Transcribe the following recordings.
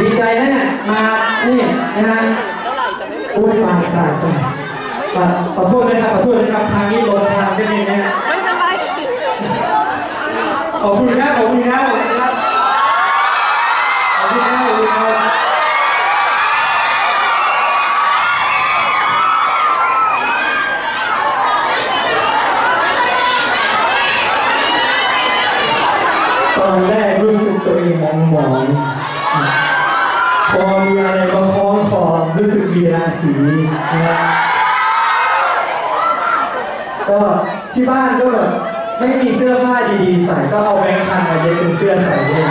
ดีใจนะเนี่ยมานี่นะฮะโอ้ยตายตายตายอะขอโทษนะครับขอโทษนะครับทางนี้ลงทางได้เลยนะฮะไม่เป็นไรขอบคุณครับขอบคุณครับขอบคุณครับขอบคุณครับขอบคุณครับตอนแรกรู้สึกตัวเองมองมองๆพอมีอะไรมาคล้องคอรู้สึก มีราศีนะครับก็ที่บ้านก็แบบไม่มีเสื้อผ้าดีๆใส่ก็เอาแบงค์พันมาเย็บเป็นเสื้อใส่ด้วย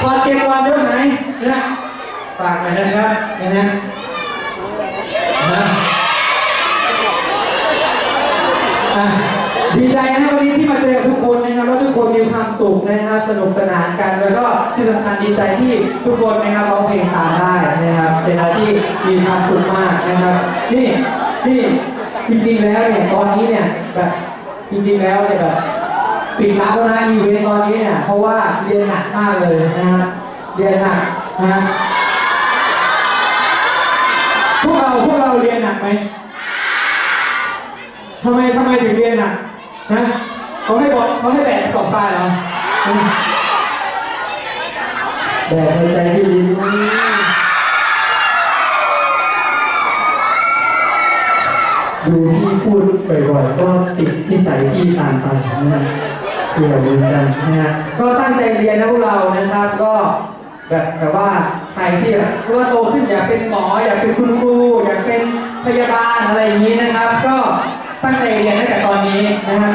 พอเก็บวันด้วยไหมนะฝากหน่อยนะครับนะฮะนะอะดีใจนะครับ มีความสุขนะครับสนุกสนานกันแล้วก็ที่สำคัญดีใจที่ทุกคนนะครับร้องเพลงตามได้นะครับเป็นอะไรที่มีความสุขมากนะครับ นี่นี่จริงๆแล้วเนี่ยตอนนี้เนี่ยแบบจริงๆแล้วเนี่ยแบบปิดรับแล้วนะอีเวนต์ตอนนี้เนี่ยเพราะว่าเรียนหนักมากเลยนะครับเรียนหนักนะพวกเราพวกเราเรียนหนักไหมทำไมทำไมถึงเรียนอะนะ เขาให้บอกเขาให้แบกสอบตายเหรอแบกในใจที่ดีดูที่พูดบ่อยๆก็ติดที่ใส่ที่ตามไปนะเสื่อเหมือนกันนะฮะก็ตั้งใจเรียนนะพวกเรานะครับ ก็แบบแบบว่าใครที่แบบว่าโตขึ้นอยากเป็นหมออยากเป็นคุณครูอยากเป็นพยาบาลอะไรอย่างนี้นะครับ ก็ตั้งใจเรียนตั้งแต่ตอนนี้นะครับ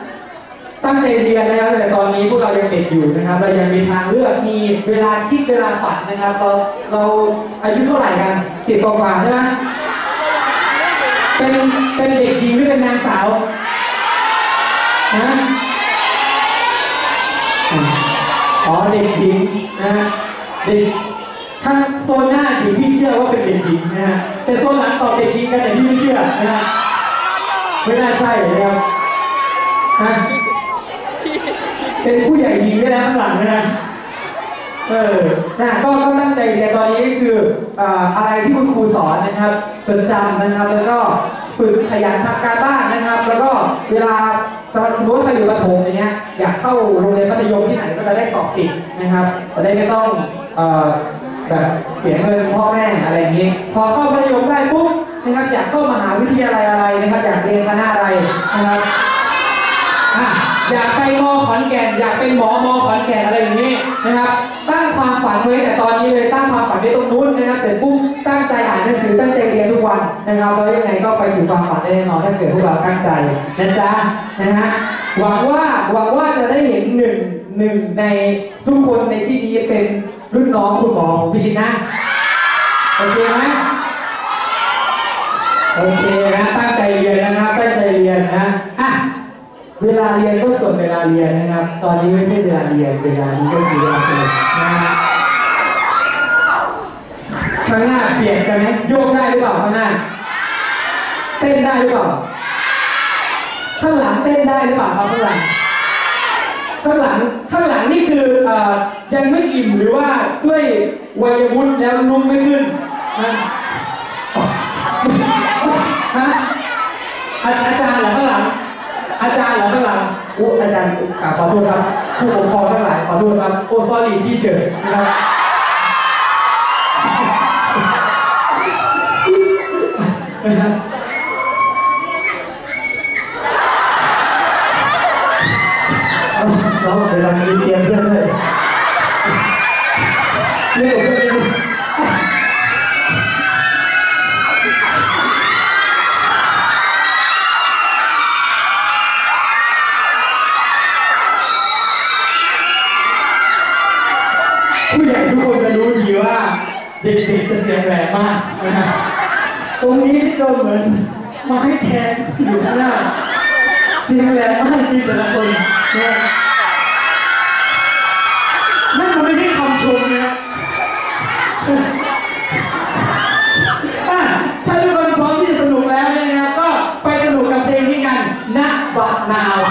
ตั้งใจเรียนนะครับ แต่ตอนนี้พวกเรายังเด็กอยู่นะครับ เรายังมีทางเลือกมีเวลาคิดเวลาฝันนะครับ เราเราอายุเท่าไหร่กันสิบกว่าใช่ไหมเป็นเป็นเด็กหญิงหรือเป็นนางสาวนะอ๋อเด็กหญิงนะฮะเด็กข้างโซนหน้าหญิงพี่เชื่อว่าเป็นเด็กหญิงนะฮะแต่โซนหลังตอบเด็กหญิงกันแต่พี่ไม่เชื่อนะฮะไม่น่าใช่นะครับฮะ เป็นผู้ใหญ่หญิงด้วยนะข้างหลังนะเออนะก็ก็ตั้งใจเรียนตอนนี้ก็คืออ่าอะไรที่คุณครูสอนนะครับจดจำนะครับ แล้วก็ฝึกขยันทำการบ้านนะครับ แล้วก็เวลาสมมติว่าอยู่ประถมอย่างเงี้ยอยากเข้าโรงเรียนมัธยมที่ไหนก็จะได้สอบติดนะครับจะได้ไม่ต้องเอ่อแบบเสียเงินพ่อแม่อะไรอย่างนี้ พอเข้ามัธยมได้ปุ๊บนะครับอยากเข้ามหาวิทยาลัยอะไรนะครับ อยากเรียนคณะอะไรนะครับ อยากไปมอขอนแก่น อยากเป็นหมอมอขอนแก่นอะไรอย่างนี้นะครับตั้งความฝันไว้แต่ตอนนี้เลยตั้งความฝันไว้ตรงนู้นนะครับเสร็จปุ๊บตั้งใจอ่านหนังสือตั้งใจเรียนทุกวันนะครับแล้วยังไงก็ไปถึงความฝันได้แน่นอนถ้าเกิดพวกเราตั้งใจนะจ๊ะนะฮะหวังว่าหวังว่าจะได้เห็นหนึ่งหนึ่งในทุกคนในที่นี้เป็นรุ่นน้องคุณหมอของพี่ดินนะโอเคไหมโอเคนะตั้งใจเรียนนะครับตั้งใจเรียนนะ เวลาเรียนก็ส่วนเวลาเรียนนะครับ ตอนนี้ไม่ใช่เวลาเรียน เวลานี้ก็คือเวลาสนุกนะฮะข้างหน้าเปลี่ยนกันไหมโยกได้หรือเปล่าข้างหน้า เต้นได้หรือเปล่า ข้างหลังเต้นได้หรือเปล่าครับข้างหลัง ข้างหลัง ข้างหลังนี่คือเอ่อยังไม่อิ่มหรือว่าด้วยวัยวุฒิแล้วนุ่มไม่ขึ้นนะฮะอาจารย์เหรอ อาจารย์เหรอข้างหลังโอ้อาจารย์อ่าขอโทษครับ ผู้ปกครองทั้งหลายขอโทษครับโอ้สอรี่ที่เฉยนะครับนะครับ ติติจะเสียแหลมมากนะฮะตรงนี้ก็เหมือนมาให้แทนอยู่ข้างหน้าเสียแหลมมากจริงแต่ละคนนะนั่นมันไม่ใช่คำชมนะถ้าทุกคนพร้อมที่จะสนุกแล้วนะครับก็ไปสนุกกับเพลงนี้กันนะบัดนาว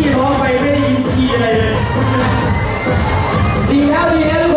พี่ร้องไปไม่ได้ยินทีอะไรเลยดีแล้วดีแล้ว